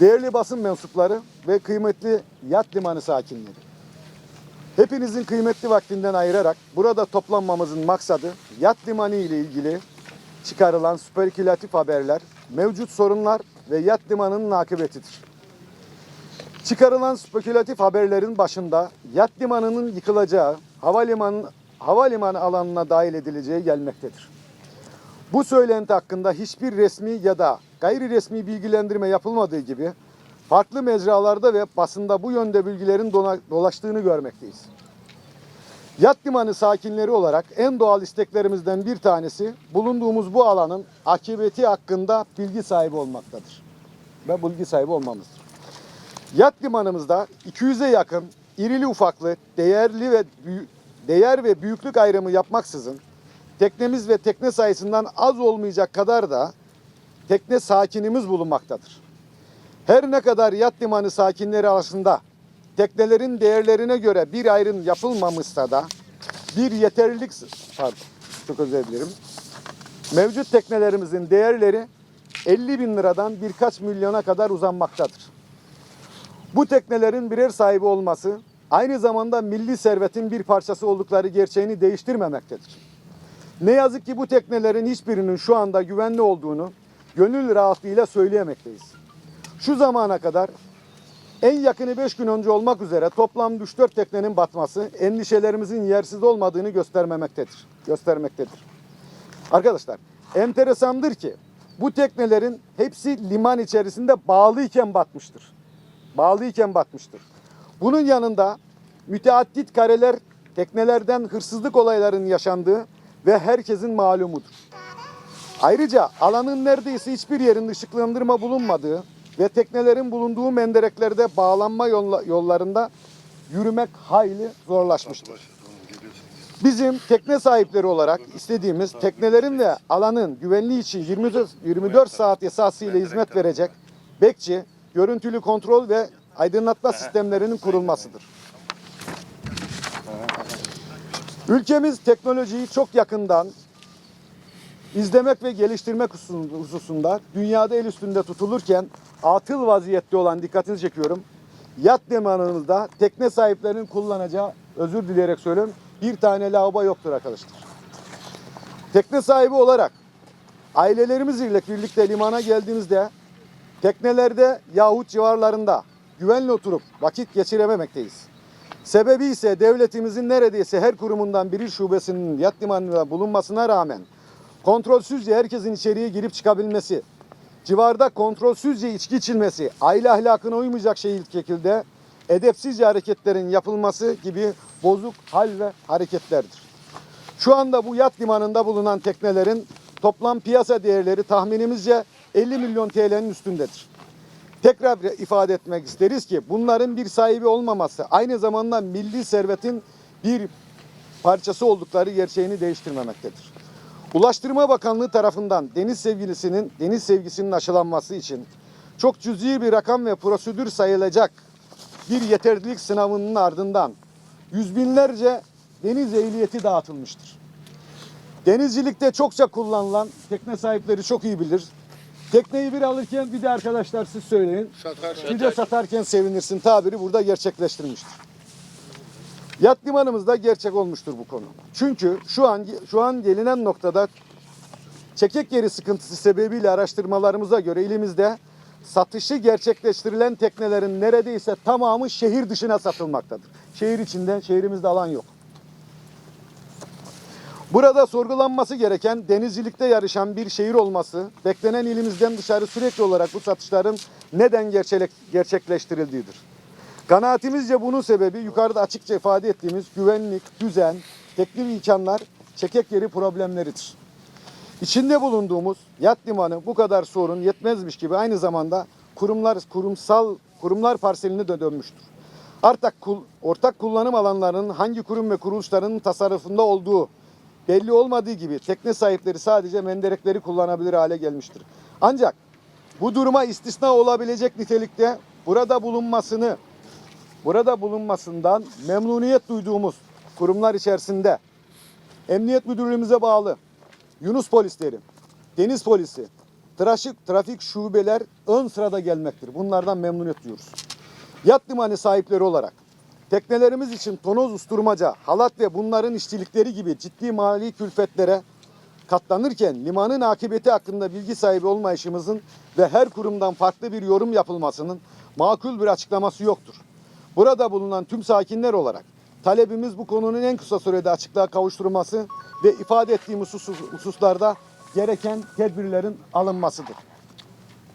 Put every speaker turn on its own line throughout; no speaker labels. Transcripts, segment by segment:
Değerli basın mensupları ve kıymetli yat limanı sakinleri. Hepinizin kıymetli vaktinden ayırarak burada toplanmamızın maksadı yat limanı ile ilgili çıkarılan spekülatif haberler, mevcut sorunlar ve yat limanının akıbetidir. Çıkarılan spekülatif haberlerin başında yat limanının yıkılacağı, havalimanı, havalimanı alanına dahil edileceği gelmektedir. Bu söylenti hakkında hiçbir resmi ya da gayri resmi bilgilendirme yapılmadığı gibi farklı mecralarda ve basında bu yönde bilgilerin dolaştığını görmekteyiz. Yat limanı sakinleri olarak en doğal isteklerimizden bir tanesi bulunduğumuz bu alanın akıbeti hakkında bilgi sahibi olmaktadır. Ve bilgi sahibi olmamızdır. Yat limanımızda 200'e yakın irili ufaklı, değerli ve değer ve büyüklük ayrımı yapmaksızın teknemiz ve tekne sayısından az olmayacak kadar da tekne sakinimiz bulunmaktadır. Her ne kadar yat limanı sakinleri arasında teknelerin değerlerine göre bir ayrım yapılmamışsa da bir yeterlilik pardon çok özür dilerim. Mevcut teknelerimizin değerleri 50 bin liradan birkaç milyona kadar uzanmaktadır. Bu teknelerin birer sahibi olması aynı zamanda milli servetin bir parçası oldukları gerçeğini değiştirmemektedir. Ne yazık ki bu teknelerin hiçbirinin şu anda güvenli olduğunu gönül rahatlığıyla söyleyemekteyiz. Şu zamana kadar en yakını 5 gün önce olmak üzere toplam 3-4 teknenin batması endişelerimizin yersiz olmadığını göstermemektedir. Göstermektedir. Arkadaşlar enteresandır ki bu teknelerin hepsi liman içerisinde bağlıyken batmıştır. Bağlıyken batmıştır. Bunun yanında müteaddit kareler teknelerden hırsızlık olaylarının yaşandığı ve herkesin malumudur. Ayrıca alanın neredeyse hiçbir yerin ışıklandırma bulunmadığı ve teknelerin bulunduğu mendereklerde bağlanma yolla- yollarında yürümek hayli zorlaşmıştır. Bizim tekne sahipleri olarak istediğimiz teknelerin ve alanın güvenliği için 24, 24 saat esasıyla hizmet verecek bekçi, görüntülü kontrol ve aydınlatma sistemlerinin kurulmasıdır. Ülkemiz teknolojiyi çok yakından izlemek ve geliştirmek husus- hususunda dünyada el üstünde tutulurken atıl vaziyette olan dikkatinizi çekiyorum. Yat limanımızda tekne sahiplerinin kullanacağı özür dileyerek söylüyorum bir tane lavabo yoktur arkadaşlar. Tekne sahibi olarak ailelerimiz ile birlikte limana geldiğimizde teknelerde yahut civarlarında güvenle oturup vakit geçirememekteyiz. Sebebi ise devletimizin neredeyse her kurumundan biri şubesinin yat limanında bulunmasına rağmen kontrolsüzce herkesin içeriye girip çıkabilmesi, civarda kontrolsüzce içki içilmesi, aile ahlakına uymayacak şekilde edepsizce hareketlerin yapılması gibi bozuk hal ve hareketlerdir. Şu anda bu yat limanında bulunan teknelerin toplam piyasa değerleri tahminimizce 50 milyon TL'nin üstündedir. Tekrar ifade etmek isteriz ki bunların bir sahibi olmaması aynı zamanda milli servetin bir parçası oldukları gerçeğini değiştirmemektedir. Ulaştırma Bakanlığı tarafından deniz sevgilisinin deniz sevgisinin aşılanması için çok cüzi bir rakam ve prosedür sayılacak bir yeterlilik sınavının ardından yüz binlerce deniz ehliyeti dağıtılmıştır. Denizcilikte çokça kullanılan tekne sahipleri çok iyi bilir. Tekneyi bir alırken bir de arkadaşlar siz söyleyin. Bir de satarken sevinirsin tabiri burada gerçekleştirilmiştir. Yat limanımızda gerçek olmuştur bu konu. Çünkü şu an şu an gelinen noktada çekek yeri sıkıntısı sebebiyle araştırmalarımıza göre ilimizde satışı gerçekleştirilen teknelerin neredeyse tamamı şehir dışına satılmaktadır. Şehir içinde, şehrimizde alan yok. Burada sorgulanması gereken denizcilikte yarışan bir şehir olması, beklenen ilimizden dışarı sürekli olarak bu satışların neden gerçek- gerçekleştirildiğidir. Kanaatimizce bunun sebebi yukarıda açıkça ifade ettiğimiz güvenlik, düzen, teknik imkanlar, çekek yeri problemleridir. İçinde bulunduğumuz yat limanı bu kadar sorun yetmezmiş gibi aynı zamanda kurumlar kurumsal kurumlar parseline de dönmüştür. Artık kul- ortak kullanım alanlarının hangi kurum ve kuruluşların tasarrufunda olduğu belli olmadığı gibi tekne sahipleri sadece menderekleri kullanabilir hale gelmiştir. Ancak bu duruma istisna olabilecek nitelikte burada bulunmasını burada bulunmasından memnuniyet duyduğumuz kurumlar içerisinde Emniyet Müdürlüğümüze bağlı Yunus polisleri, Deniz polisi, trafik, trafik şubeler ön sırada gelmektir. Bunlardan memnuniyet duyuyoruz. Yat limanı sahipleri olarak teknelerimiz için tonoz usturmaca, halat ve bunların işçilikleri gibi ciddi mali külfetlere katlanırken limanın akıbeti hakkında bilgi sahibi olmayışımızın ve her kurumdan farklı bir yorum yapılmasının makul bir açıklaması yoktur. Burada bulunan tüm sakinler olarak talebimiz bu konunun en kısa sürede açıklığa kavuşturulması ve ifade ettiğim husus, hususlarda gereken tedbirlerin alınmasıdır.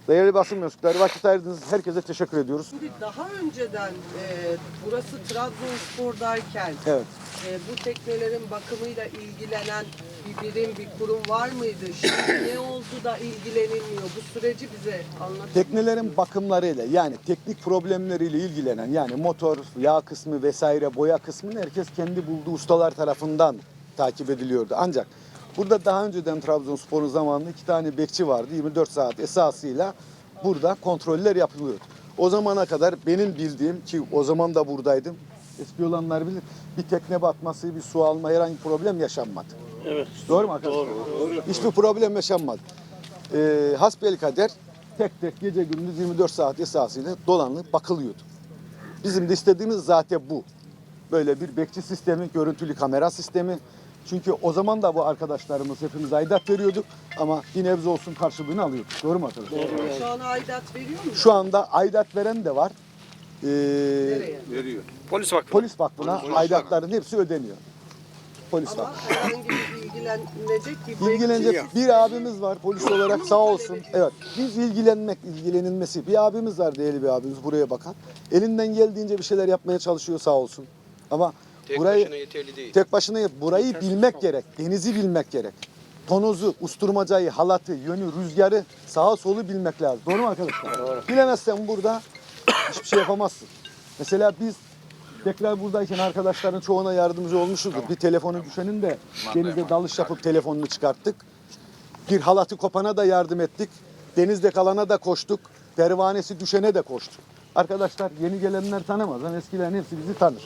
Değerli basın mensupları vakit ayırdığınız herkese teşekkür ediyoruz.
Şimdi daha önceden e, burası Trabzonspor'dayken
Evet.
e, bu teknelerin bakımıyla ilgilenen bir birim, bir kurum var mıydı? Şimdi ne oldu da ilgilenilmiyor? Bu süreci bize anlatın.
Teknelerin bakımlarıyla yani teknik problemleriyle ilgilenen yani motor, yağ kısmı vesaire boya kısmını herkes kendi bulduğu ustalar tarafından takip ediliyordu. Ancak burada daha önceden Trabzonspor'un zamanında iki tane bekçi vardı 24 saat esasıyla burada kontroller yapılıyordu. O zamana kadar benim bildiğim ki o zaman da buradaydım. Eski olanlar bilir. Bir tekne batması, bir su alma herhangi problem yaşanmadı.
Evet.
Doğru mu arkadaşlar?
Doğru.
Hiçbir problem yaşanmadı. Ee, hasbelkader tek tek gece gündüz 24 saat esasıyla dolanıp bakılıyordu. Bizim de istediğimiz zaten bu. Böyle bir bekçi sistemi, görüntülü kamera sistemi. Çünkü o zaman da bu arkadaşlarımız hepimiz aidat veriyorduk ama bir nebze olsun karşılığını alıyorduk. Doğru mu arkadaşlar?
Şu an aidat veriyor mu?
Şu anda aidat veren de var. Ee,
Nereye?
Polis vakfı.
polis vakfına aidatların hepsi ödeniyor. Polis vakfı.
İlgilenecek bir bekçi
İlgilenecek bir abimiz var polis olarak sağ olsun. Evet biz ilgilenmek, ilgilenilmesi. Bir abimiz var değerli bir abimiz buraya bakan. Elinden geldiğince bir şeyler yapmaya çalışıyor sağ olsun. Ama
Tek
burayı
başına yeterli değil.
tek başına yap- burayı bilmek gerek. Denizi bilmek gerek. Tonozu, usturmacayı, halatı, yönü, rüzgarı, sağa solu bilmek lazım. Doğru mu arkadaşlar? Doğru. Bilemezsen burada hiçbir şey yapamazsın. Mesela biz tekrar buradayken arkadaşların çoğuna yardımcı olmuşuzdur. Bir telefonu düşenin de denize dalış yapıp telefonunu çıkarttık. Bir halatı kopana da yardım ettik. Denizde kalana da koştuk. Pervanesi düşene de koştuk. Arkadaşlar yeni gelenler tanımaz ama eskilerin hepsi bizi tanır.